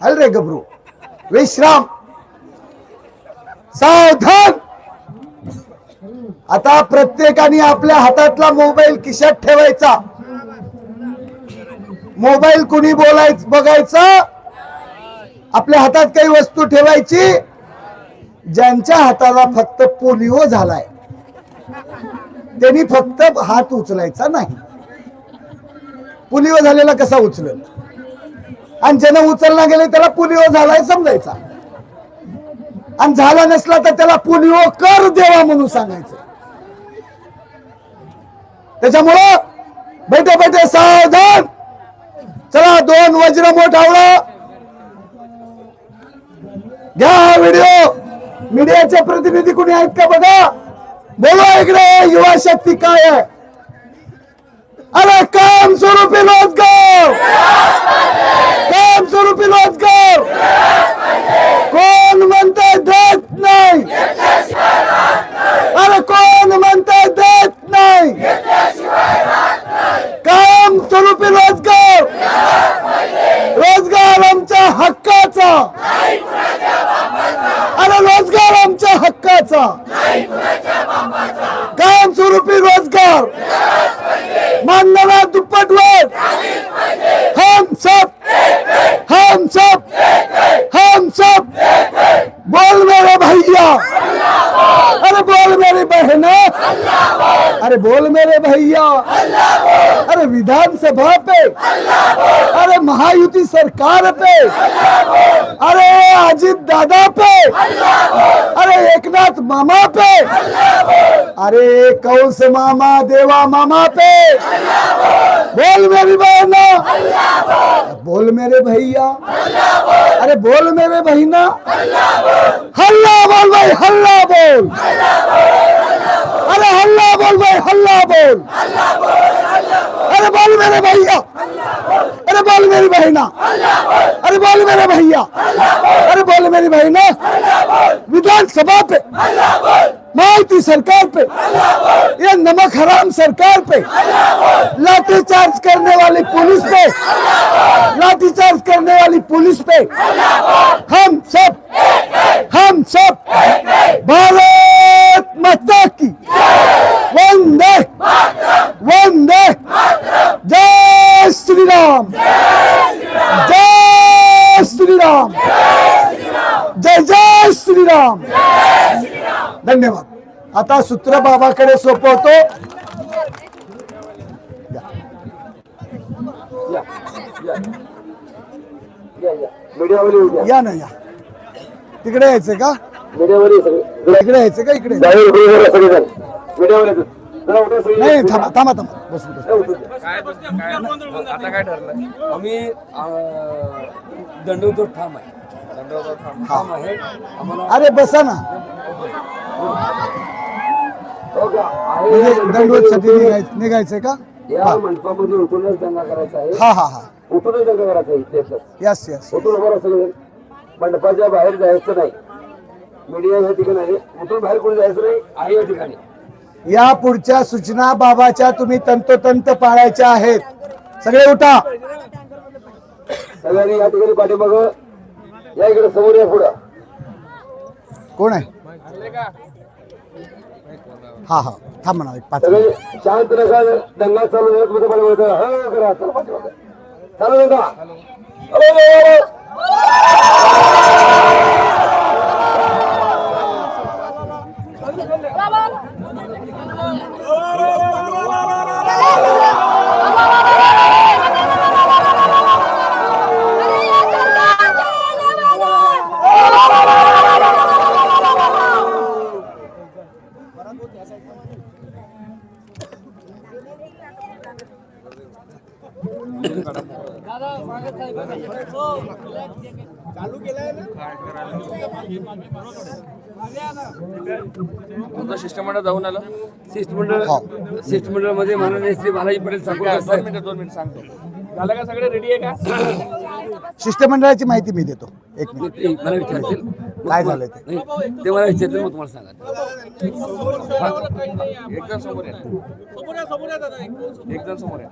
हल रे गबरू विश्राम सावधान आता प्रत्येकाने आपल्या हातातला मोबाईल खिशात ठेवायचा. मोबाईल कुणी बोलायच बघायचा? आपल्या हातात काही वस्तू ठेवायची? ज्यांच्या हाताला फक्त पोलिओ झालाय. त्यांनी फक्त हात उचलायचा नाही. पोलिओ झालेला कसा उचलल आणि ज्यानं उचलला गेले त्याला पोलिओ झालाय समजायचा. आणि झाला नसला तर त्याला पोलिओ कर देवा म्हणून सांगायचं. त्याच्यामुळं बैठे बैठे सावधान. चला दोन वज्र मोठावळं घ्या हा व्हिडिओ. मीडियाचे प्रतिनिधी कुणी आहेत का बघा? बोला इकडे युवा शक्ती काय आहे? अरे काम स्वरूपी काम स्वरूपी रोज़गार. मानणारा दुप्पट वर हम सब हम सब हम सब बोल मेरे भैया. अरे बोल मेरी बहना. अरे बोल मेरे भैया. अरे विधानसभा पे. अरे सरकार पे। अरे, अजीत दादा पे। अरे, एकनाथ मामा पे। अरे कौश मामा, देवा मामा पे? बोल मेरी बहना। बोल मेरे भैया। अरे, बोल मेरे बहिना। हल्ला बोल भाई, हल्ला बोल। अरे, हल्ला बोल भाई, हल्ला बोल। अरे, बोल मेरे भैया। अरे बोल मेरी बहना। अरे बोल मेरे भैया। अरे बोल मेरी बहना। विधानसभा पे माहिती सरकार पे, ये नमक हराम सरकार पे लाठी चार्ज करने वाली पुलिस पे, लाठीचार्ज करने वाली पुलिस पे हम सब हम सब भारत जय श्री राम धन्यवाद. आता सूत्र बाबाकडे सोपवतो. या. ना या. तिकडे यायचंय का? मीडियावाले सगळे. इकडे यायचं का इकडे. नाही थांबा थांबा थांबा. बसून. आता काय ठरलं? आम्ही दंडोदर ठाम आहे. अरे बसा ना. हो म्हणजे या दंडवतसाठी मंडपामध्ये निघाय- निघायचंय का? या मंडपामध्ये उठूनच दंगा करायचा आहे. हा हा हा. उठूनच दंगा करायचा आहे इथल्यातच. यस यस उठून राहा सगळे मंडपाच्या बाहेर जायचं नाही. मीडिया या ठिकाणी आहे. उठून बाहेर कोणी जायचं नाही आहे या ठिकाणी. या पुढच्या सूचना बाबाच्या तुम्ही तंतोतंत पाळायच्या आहेत. सगळे उठा. सगळ्यांनी या ठिकाणी पाठीमाग या इकडे समोर या पुढं कोण आहे हा हा थांब ना एक पाच सगळे. शांत नका दंगा चालू झाला तुमचं पाठीमागे करा. हा करा चला. चालू नका शिष्टमंडळ जाऊन आलं? शिष्टमंडळ हो. शिष्टमंडळामध्ये माननीय श्री बालाजी पटेल मिनिटं दोन मिनिट सांगतो. झालं का सगळे? रेडी आहे का? शिष्टमंडळाची माहिती मी देतो. एक मिनिट. ते मला विचारतील काय झालंय ते? नाही, ते मला विचारतील मग तुम्हाला सांगा एकदम समोर या. समोर या